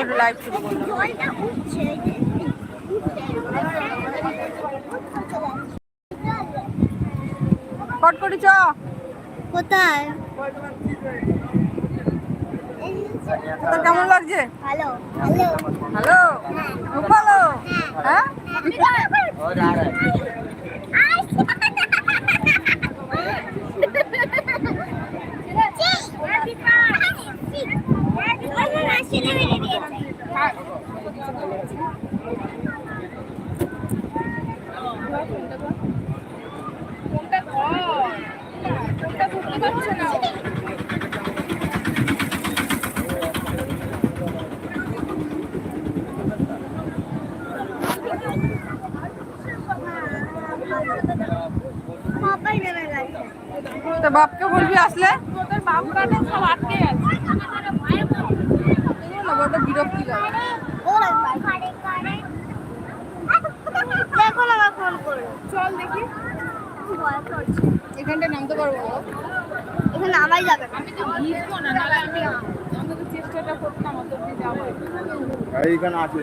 একটু লাইভ শুরু করলাম জলটা উঠছে কট করি চ কোথায়? তোর কেমন লাগছে? হ্যালো হ্যালো হ্যাঁ? তো বাপকে বলবি আসলে? তোদের বাপ কাটে সব আটকে বড় বিরক্তি করো। চল দেখি। এখানটা নামতে পারব না? এখানে নামাই যাবে আমি তো ভিজবো না নাহলে আমি আমি তো চেষ্টাটা করতাম অত যাব। এখানে আছে।